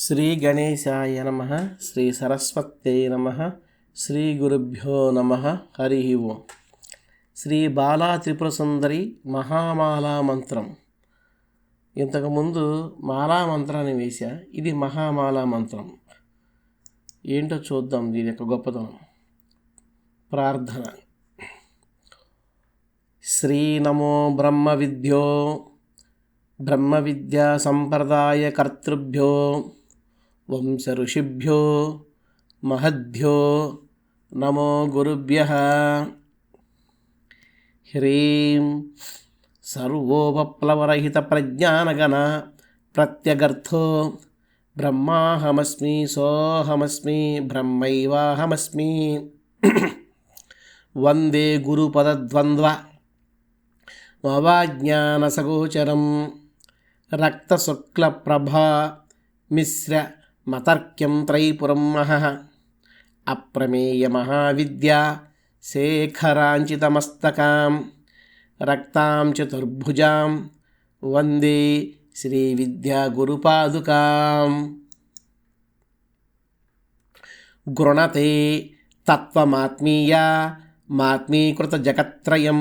శ్రీ గణేశాయ నమ శ్రీ సరస్వత్యై నమ శ్రీ గురుభ్యో నమ హరి ఓం. శ్రీ బాలా త్రిపుర సుందరి మహామాలా మంత్రం. ఇంతకుముందు మాలా మంత్రాన్ని వేశా ఇది మహామాలా మంత్రం. ఏంటో చూద్దాం దీని యొక్క గొప్పతనం. ప్రార్థన. శ్రీ నమో బ్రహ్మ విద్యో బ్రహ్మ విద్యా సంప్రదాయ కర్తృభ్యో వంశ ఋషిభ్యో మహద్భ్యో నమో గురుభ్య. హ్రీం సర్వోపప్లవరహిత ప్రజ్ఞానగణ ప్రత్యగర్థో బ్రహ్మాహమస్మి సోహమస్మి బ్రహ్మైవాహమస్మి. వందే గురుపదద్వంద్వ మవాజ్ఞానసగోచరం రక్తశుక్లప్రభా మిశ్ర మతర్క్యం త్రైపురం మహ అప్రమేయ అప్రమేయమహావిద్యా శేఖరాంచితమస్తకాం. రక్తాం చతుర్భుజాం. వందే శ్రీ విద్యా గురుపాదుకాం గృణతే తత్వమాత్మీయా మాత్మీకృత జగత్రయం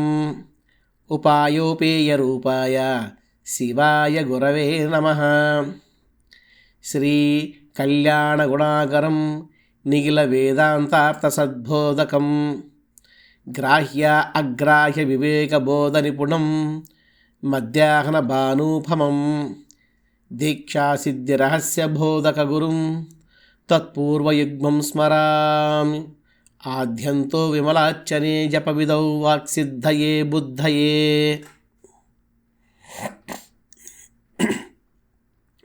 ఉపాయోపేయ రూపాయ శివాయ గురవే నమ. శ్రీ కళ్యాణగుణాకరం నిఖిల వేదాంతార్థసద్బోధకం. గ్రాహ్య అగ్రాహ్య వివేకబోధ నిపుణం మధ్యాహ్న భానూపమం. దీక్షాసిద్ధిరహస్యబోధక గురుం తత్పూర్వయుగ్మం స్మరామి. ఆద్యంతో విమలార్చనే జపవిధౌ వాక్సిద్ధయే బుద్ధయే.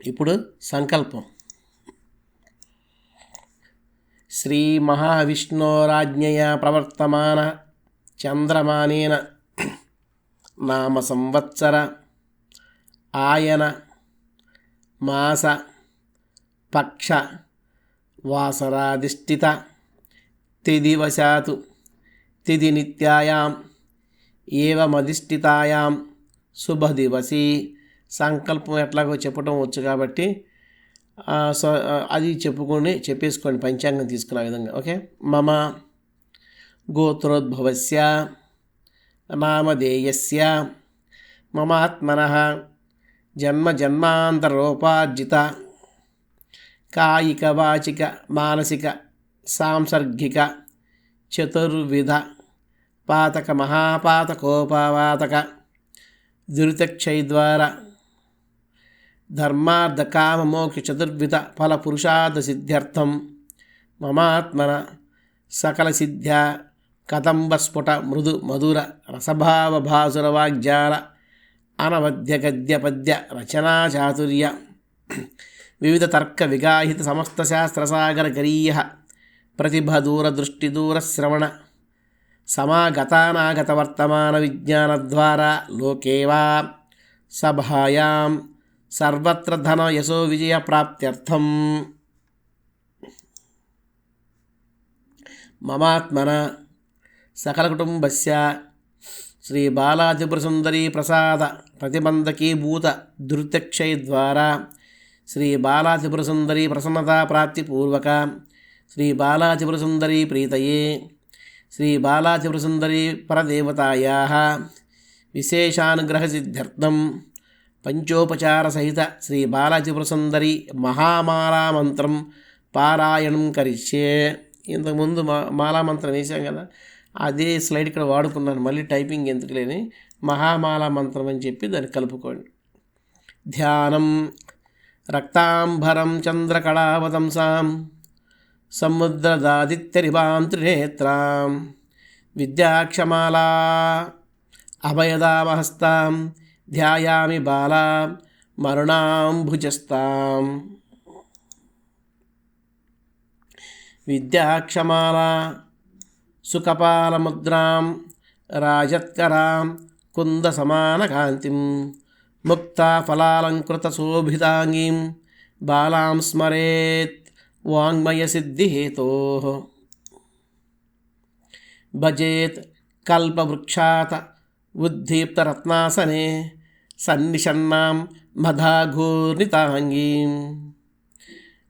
ఇప్పుడు సంకల్పం. శ్రీ మహావిష్ణోరాజ్ఞయా ప్రవర్తమాన చంద్రమానేన నామ సంవత్సర ఆయన మాస పక్ష వాసరాధిష్ఠిత తిదివశాతు తిది నిత్యాయాం ఏవమధిష్ఠితాయాం శుభదివసి సంకల్పం ఎట్లాగో చెప్పటం వచ్చు కాబట్టి అది చెప్పుకొని చెప్పేసుకోండి పంచాంగం తీసుకున్న విధంగా ఓకే? మమ గోత్రోద్భవస్య నామధేయస్య మమాత్మన జన్మ జన్మాంతరోపార్జిత కాయిక వాచిక మానసిక సాంసర్గిక చతుర్విధ పాతక మహాపాతకోపవాతక దురితక్షయద్వార ధర్మార్థ కామ మోక్ష చతుర్విధ ఫల పురుషార్థ సిద్ధ్యర్థం మమాత్మన సకల సిద్ధ్య కదంబ స్ఫుట మృదు మధుర రసభావ భాసుర వాగ్జాల అనవద్య గద్య పద్య రచనా చాతుర్య వివిధ తర్క విగాహిత సమస్త శాస్త్ర సాగర గరీయ ప్రతిభ దూర దృష్టి దూర శ్రవణ సమాగతానాగత వర్తమాన విజ్ఞాన ద్వారా లోకేవా సభాయాం సర్వత్ర ధన యశో విజయ ప్రాప్త్యర్థం. మమాత్మన సకల కుటుంబస్య శ్రీ బాలాత్రిపురసుందరీ ప్రసాద ప్రతిబంధకీభూత దుర్తక్షయ ద్వారా శ్రీ బాలాత్రిపురసుందరీ ప్రసన్నతా ప్రాప్తిపూర్వక శ్రీ బాలాత్రిపురసుందరీ ప్రీతయే శ్రీ బాలాత్రిపురసుందరీ పరదేవతాయా. విశేషానుగ్రహసిద్ధ్యర్థం. పంచోపచార సహిత శ్రీ బాలాత్రిపురసుందరి మహామాలా మంత్రం పారాయణం కరిష్యే ఇంతకుముందు మా మాలా మంత్రం వేసాం కదా అదే స్లైడ్ ఇక్కడ వాడుకున్నాను. మళ్ళీ టైపింగ్ ఎందుకు లేని మహామాలా మంత్రం అని చెప్పి దాన్ని కలుపుకోండి. ధ్యానం రక్తాంబరం చంద్రకళావతంసాం సముద్రదాదిత్యరివాం త్రినేత్రాం విద్యాక్షమాలా అభయదామహస్తాం ధ్యాయామి బాలా మరుణాంభుజస్తాం విద్యాక్షమాల సుఖపాలముద్రాం రాజత్కరాం కుందసమానకాంతిం ముక్తాఫలాలంకృతశోభితాంగీం బాలాం స్మరేత్ వాङ्मयसिद्धिहेतो భజేత్ కల్పవృక్షాత ఉద్దీప్తరత్నాసనే సన్నిషన్నాం మధాఘూర్ణితాంగీం.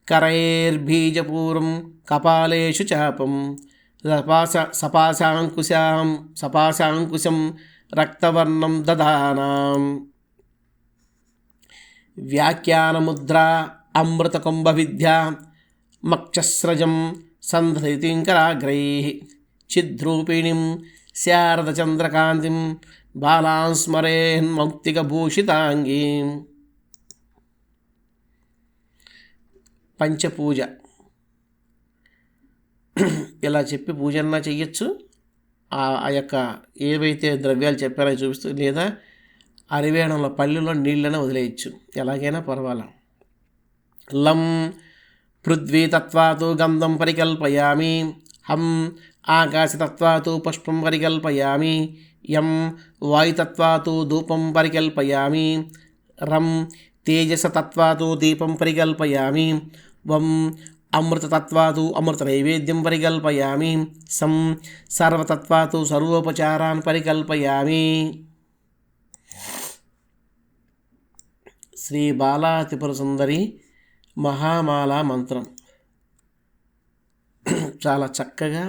కరైర్బీజపూర్వం కపాలేషు చాపం సపాశ సపాశాంకుశాం సపాశాంకుశం రక్తవర్ణం దదానాం. వ్యాఖ్యానముద్ర అమృతకుంభ విద్య మక్షస్రజం సంధతింకరాగ్రై. చిద్రూపిణిం శారదచంద్రకాంతిం బాలాం స్మరేన్మౌక్తికభూషితాంగీ పంచపూజ ఇలా చెప్పి పూజన్నా చెయ్యొచ్చు ఆ యొక్క ఏవైతే ద్రవ్యాలు చెప్పారో చూపిస్తూ లేదా అరివేణంలో పల్లెలో నీళ్ళని వదిలేయచ్చు. ఎలాగైనా పర్వాలా. లం పృథ్వీ తత్వాతు గంధం పరికల్పయామి. హం ఆకాశతత్వాతు పుష్పం పరికల్పయామి యం వాయుతత్వాతు ధూపం పరికల్పయామి రం తేజసతత్వాతు దీపం పరికల్పయామి వం అమృతతత్వాతు అమృత నైవేద్యం పరికల్పయామి సం సర్వతత్వాతు సర్వోపచారాన్ పరికల్పయామి శ్రీ బాలా త్రిపుర సుందరి మహామాల మంత్రం చాలా చక్కగా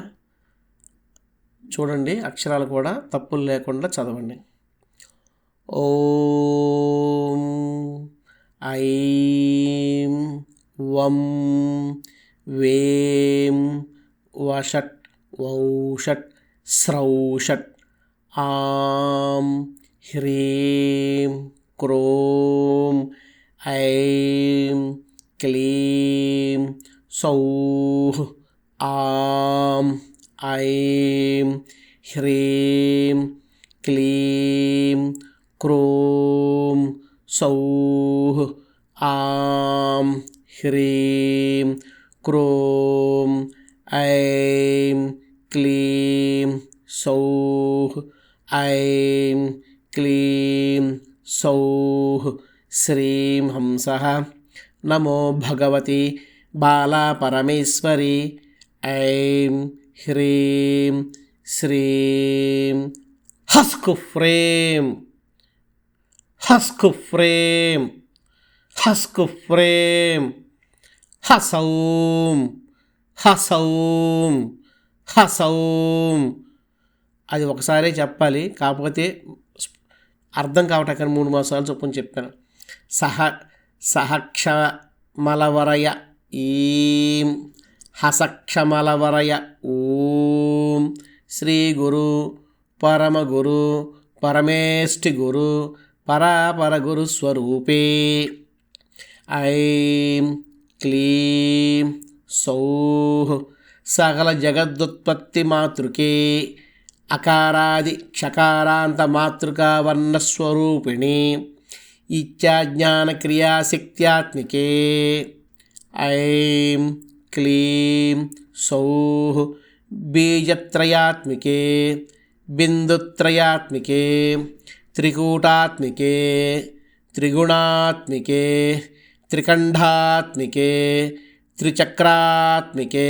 చూడండి అక్షరాలు కూడా తప్పులు లేకుండా చదవండి. ఓం ఐం వం వేం వషట్ వౌషట్ స్రౌషట్ ఆం హ్రీం క్రోం ఐం క్లీం సౌ ఆం ऐं ह्रीं क्लीं क्रूं सौः आं ह्रीं क्रूं ऐं क्लीं सौः ऐं क्लीं सौः श्रीं हंसः। नमो भगवति बालापरमेश्वरी ऐं హ్రీం శ్రీం హస్కు ఫ్రేమ్ హస్కు ఫ్రేమ్ హస్కు ఫ్రేమ్ హసౌం హసౌం హసౌం. అది ఒకసారే చెప్పాలి కాకపోతే అర్థం కావటానికి మూడు మాసాలు చొప్పున చెప్పాను సహ సహక్షమలవరయ ఈం హసక్షమలవరయ ఓం శ్రీ గురు పరమగురు పరమేష్టి గురు పరాపరగురు స్వరూపే. ఐం క్లీం సౌః సకల జగదుత్పత్తి మాతృకే అకారాది క్షకారాంత మాతృకా వర్ణస్వరూపిణి ఇత్యాజ్ఞానక్రియాశక్త్యాత్మికే ఐం క్లీం సౌః బీజత్రయాత్మికే బిందుత్రయాత్మికే త్రికూటాత్మికే త్రిగుణాత్మికే త్రికంఠాత్మికే త్రిచక్రాత్మికే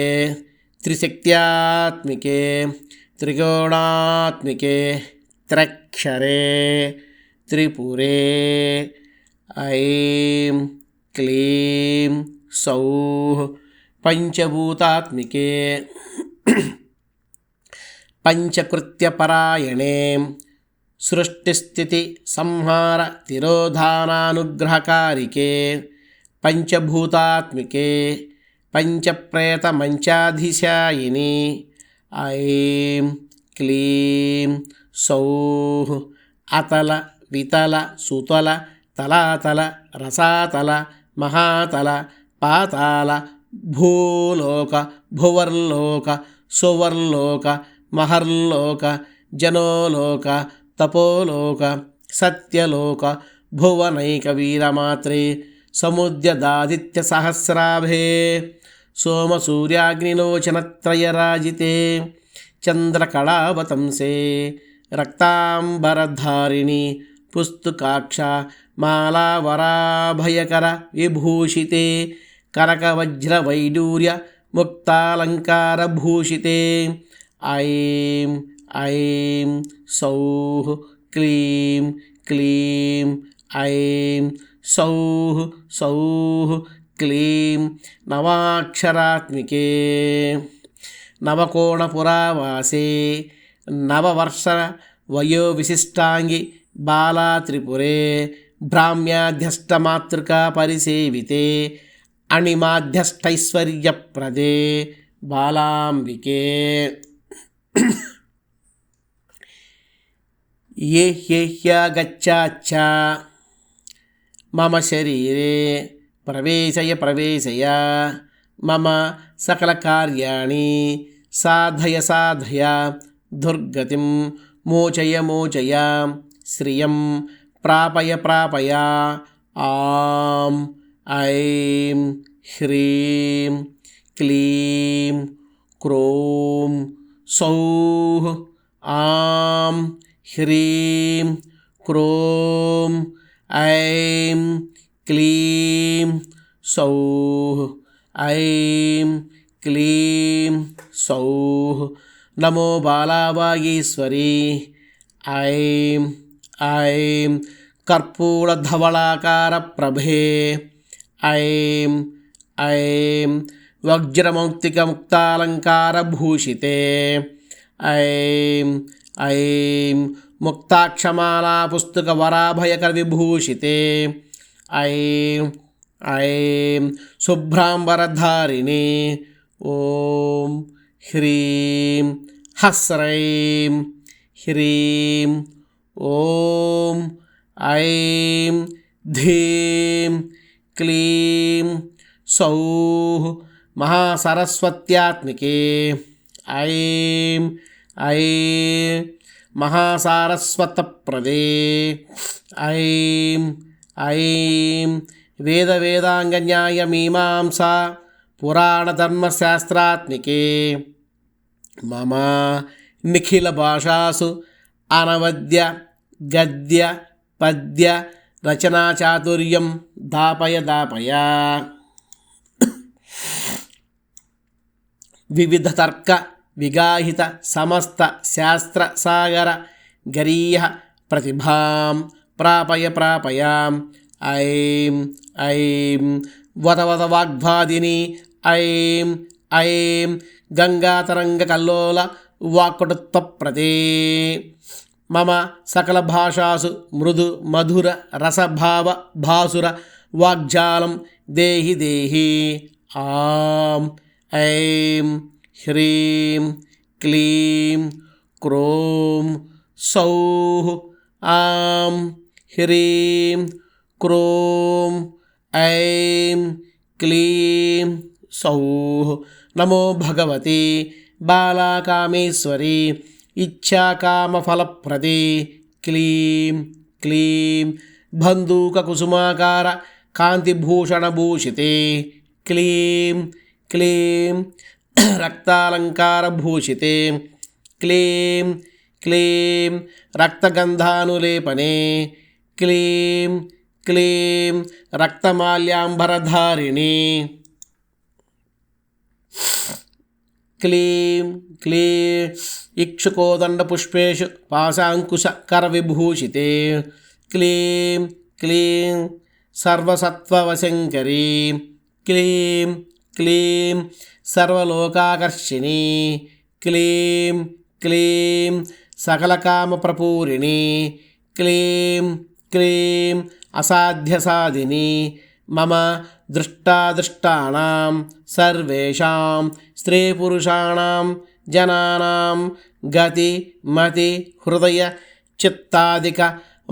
త్రిశక్త్యాత్మికే త్రికోణాత్మికే త్రక్షరే త్రిపురే ఐం క్లీం సౌః పంచభూతాత్మికే. పంచకృత్యపరాయణే. సృష్టిస్థితి సంహార తిరోధానానుగ్రహకారికే. పంచభూతాత్మికే. పంచప్రేతమంచాధిశాయిని. ఐం క్లీం సౌః అతల వితల సుతల తలాతల రసాతల మహాతల పాతాల భూలోక భువర్లోక సువర్లోక మహర్లోక జనోలోక తపోలోక సత్యలోక భువనైక వీరమాత్రే సముద్యదాదిత్య సహస్రాభే సోమసూర్యాగ్నిలోచనత్రయరాజితే చంద్రకళావతంసే రక్తాంబరధారిణి పుస్తకాక్ష మాలావరాభయకర విభూషితే కనకవజ్రవైడూర్య ముక్తాలంకారభూషితే. ఐం ఐం సౌః క్లీం క్లీం ఐం సౌః సౌః క్లీం నవాక్షరాత్మికే. నవకోణపురావాసే నవవర్ష వయోవిశిష్టాంగి బాలా త్రిపురే భ్రామ్యాధ్యష్టమాతృకా పరిసేవితే అణిమాధ్యష్టైశ్వర్యప్రదే బాలాంబికే. ఏ హ్యేహ్యాగచ్చాచ్చ మమ శరీరే ప్రవేశయ ప్రవేశయ. మమ సకల కార్యాణి సాధయ సాధయ. దుర్గతిం మోచయ మోచయ. శ్రియం ప్రాపయ ప్రాపయ. ఆం. ऐं ह्रीं क्लीं क्रों सौः आं ह्रीं क्रों ऐं क्लीं सौः ऐं क्लीं सौः नमो बालावागीश्वरी ऐं ऐं कर्पूरधवलाकारप्रभे ऐं ऐं वज्रमौक्तिकमुक्तालङ्कारभूषिते। ऐं ऐं मुक्ताक्षमालापुस्तकवराभयकविभूषिते। ऐं ऐं सुभ्राम्बरधारिणी ॐ ह्रीं हस्रैं ह्रीं। ॐ ऐं धीं క్లీం సౌ మహాసరస్వత్యాత్మికే ఐం ఐం మహాసారస్వతప్రదే ఐం ఐం వేదవేదాంగన్యాయమీమాంసా పురాణధర్మశాస్త్రాత్మికే మమ నిఖిల భాషాసు అనవద్య గద్య పద్య రచనాచాతుర్యం దాపయ దాపయ. వివిధ తర్క విగాహిత సమస్త శాస్త్ర సాగర గరీయ ప్రతిభాం ప్రాపయ ప్రాపయాం. ఐం ఐం వదవద వద వాగ్భాదిని ఐం ఐం గంగాతరంగ కల్లోల వాక్కుటత్వప్రదే. మమ సకల భాషాసు మృదు మధుర రసభావ భాసుర వాగ్జాలం దేహి దేహి. ఆం ఐం హ్రీం క్లీం క్రోం సౌః ఆం హ్రీం క్రోం ఐం క్లీం సౌః. నమో భగవతి బాలాకామేశ్వరి ఇచ్ఛాకామఫలప్రదే క్లీం క్లీం. బంధూకకుసుమాకార కాంతిభూషణభూషితే. క్లీం క్లీం. రక్తాలంకారభూషితే. క్లీం క్లీం. రక్తగంధానులేపనే. క్లీం క్లీం. రక్తమాల్యాంబరధారిణి. క్లీం క్లీం. ఇక్షుకోదండపుష్పేషు పాశాంకుశకరవిభూషితే క్లీం క్లీం సర్వసత్వవశంకరీ క్లీం క్లీం సర్వలోకాకర్షిణి క్లీం క్లీం సకలకామప్రపూరిణి క్లీం క్లీం అసాధ్యసాధిని మమ దృష్టాదృష్టానాం సర్వేషాం స్త్రీపురుషాణం జనానాం గతి మతి హృదయ చిత్తాదిక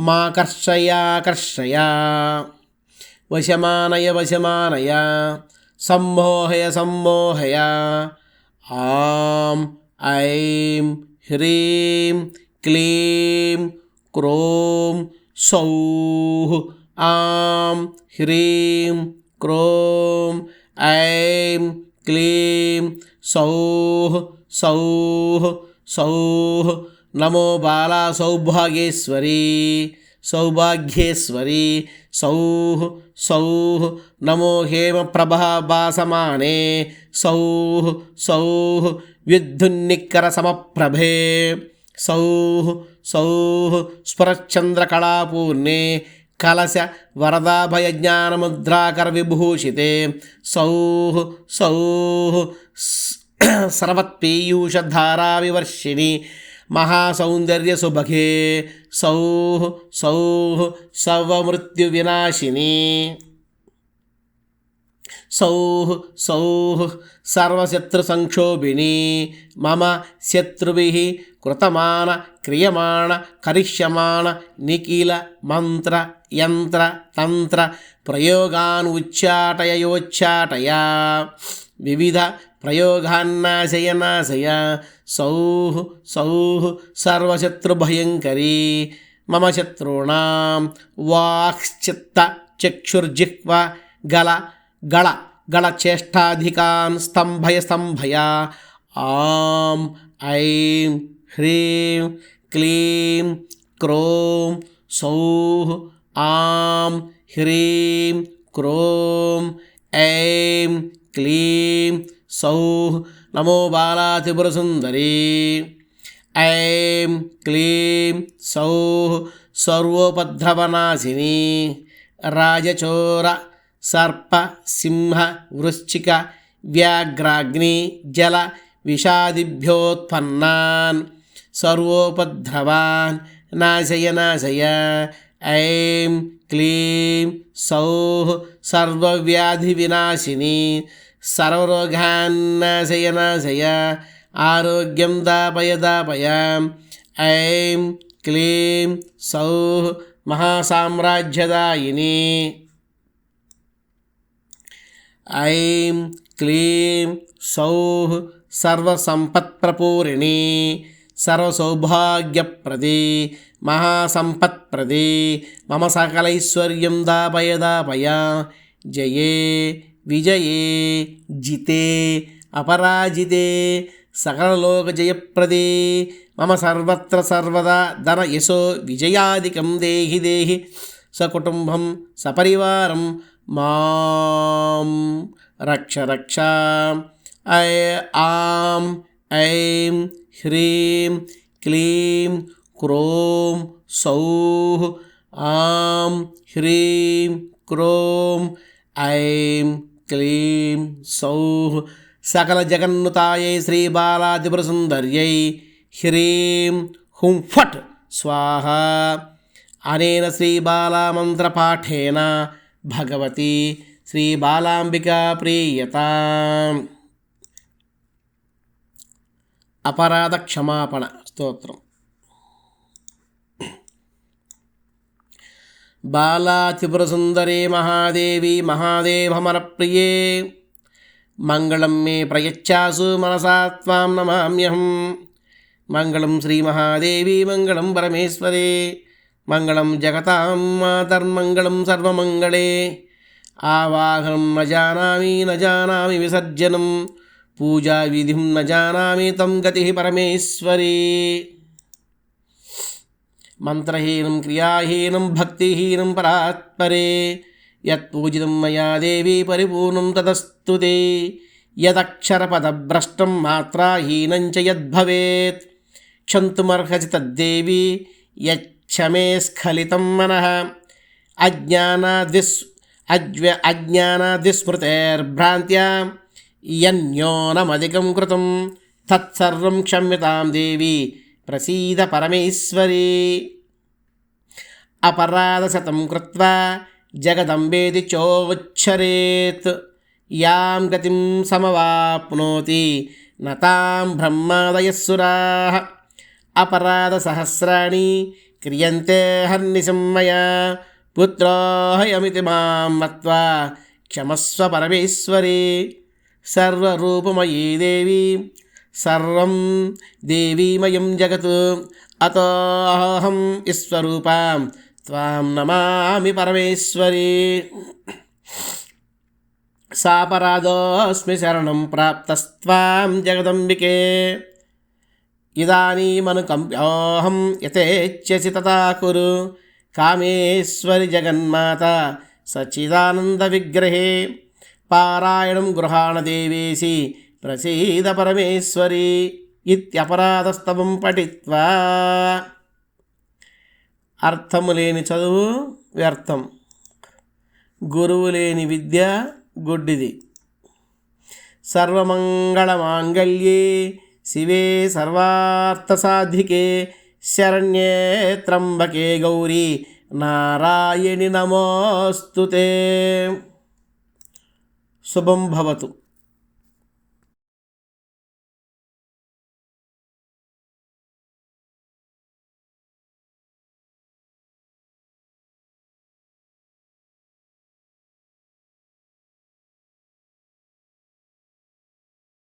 మాకర్షయాకర్షయ వశమానయ వశమానయ సమ్మోహయ సమ్మోహయ ఆం ఐం హ్రీం క్లీం క్రోం సౌః ఆం హ్రీం క్రోం ఐం క్లీం సౌః సౌః సౌః నమో బాలా సౌభాగ్యేశ్వరీ సౌభాగ్యేశ్వరీ సౌః సౌః నమో హేమ ప్రభాభాసమానే సౌః సౌః విద్యున్నిక్కర సమప్రభే సౌః సౌః స్ఫురచ్చంద్రకళాపూర్ణే కలశ వరదాభయజ్ఞానముద్రాకర విభూషితే సౌః సౌః సర్వత్పీయూషధారా వివర్షిణి మహాసౌందర్య సుభగే సౌః సౌః సర్వమృత్యువినాశిని సౌః సౌః సర్వశత్రుసంక్షోభిణి మమ శత్రుభిः కృతమాన క్రియమాణ కరిష్యమాణ నిఖిల మంత్ర యంత్ర తంత్ర ప్రయోగాన్ ఉచ్చాటయోచ్చాటయ వివిధ ప్రయోగాన్నాశయనాశయ సౌః సౌః సర్వశత్రుభయంకరీ మమ శత్రూణాం వాక్చిత్త చక్షుర్జిహ్వ గల గళ గళచేష్టాధికాన్ స్తంభయ స్తంభయ ఆం ఐం హ్రీం క్లీం క్రోం సౌః ఆం హ్రీం క్రోం ఐం క్లీం సౌః నమో బాలాత్రిపురసుందరీ ఐం క్లీం సౌః సర్వోపద్రవనాశిని రాజచోర సర్ప సింహ వృశ్చిక వ్యాఘ్రాగ్ని జల విషాదిభ్యోత్పన్నాన్ సర్వోపద్రవాన్ నాశయ నాశయ ఐం క్లీం సౌః సర్వవ్యాధి వినాశిని సర్వరోగాన్నాశయ నాశయ ఆరోగ్యం దాపయ దాపయ ఐం క్లీం సౌః మహాసామ్రాజ్యదాయిని ఐం క్లీం సౌః సర్వసంపత్ప్రపూరిణి సర్వసౌభాగ్యప్రది మహాసంపత్ప్రది మమ సకలైశ్వర్యం దాపయ దాపయ జయే విజయే జితే అపరాజితే సకలలోక జయప్రదే మమ సర్వత్ర సర్వదా ధన యశో విజయాదికం దేహి దేహి సకుటుంబం సపరివారం మాం రక్ష రక్ష. ఐ ఆం ఐం హ్రీం క్లీం క్రోం సౌః ఆం హ్రీం క్రోం ఐం క్లీం సౌః సకల జగన్నుతాయై శ్రీ బాలాదిపురసుందర్యై హ్రీం హుం ఫట్ స్వాహ అనేన శ్రీబాలామంత్రపాఠేన భగవతి శ్రీబాలాంబికా ప్రీయత. అపరాధ క్షమాపణ స్తోత్రం. బాలాత్రిపురసుందరే మహాదేవి మహాదేవమనప్రియే. మంగళం మే ప్రయచ్చాసు మనసా త్వాం నమామ్యహం. మంగళం శ్రీ మహాదేవి మంగళం పరమేశ్వరే. మంగళం జగతాం మాతర్మంగళం సర్వమంగళే. ఆవాహనం న జానామి న జానామి విసర్జనం. పూజా విధిం న జానామి తం గతి పరమేశ్వరీ. మంత్రహీనం క్రియాహీనం భక్తిహీనం పరాత్పరే. యత్పూజితం మయా దేవి పరిపూర్ణం తదస్తు యదక్షరపదభ్రష్టం మాత్రాహీనం చ యద్భవేత్. క్షంతుమర్హసి తద్దేవి యచ్చమే స్ఖలితం మనః. అజ్ఞానాదిస్ అజ్వ అజ్ఞానాదిస్మృతేర్భ్రాంత్యా యన్యోనమధికం కృతం. తత్సర్వం క్షమ్యతాం దేవి. ప్రసీద పరమేశ్వరీ. అపరాధశతం కృత్వా జగదంబేది చోచ్చరేత్ యాం గతిం సమవాప్నోతి నతాం బ్రహ్మాదయస్సురా. అపరాధసహస్రాణి క్రియంతే హర్నిశం మయా పుత్రోహయమితి మాం మత్వా క్షమస్వ పరమేశ్వరీ. సర్వరూపమయీ దేవి సర్వం దేవీమయం జగత్ అతోహం విశ్వరూపాం త్వాం నమామి పరమేశ్వరి సాపరాధోస్మి శరణం ప్రాప్తస్త్వాం జగదంబికే ఇదానీమనుకంప్యోహం యథేచ్ఛసి తథా కురు కామేశ్వరి జగన్మాత సచ్చిదానందవిగ్రహే పారాయణం గృహాణ దేవేసి ప్రసీద పరమేశ్వరి ఇత్యపరాధస్తవం పఠిత్వా అర్థము లేని చదువు వ్యర్థం. గురువు లేని విద్య గుడ్డిది. సర్వమంగళమాంగళ్యే శివే సర్వార్థసాధికే శరణ్యే త్రంబకే గౌరీ నారాయణి నమోస్తుతే. శుభం భవతు.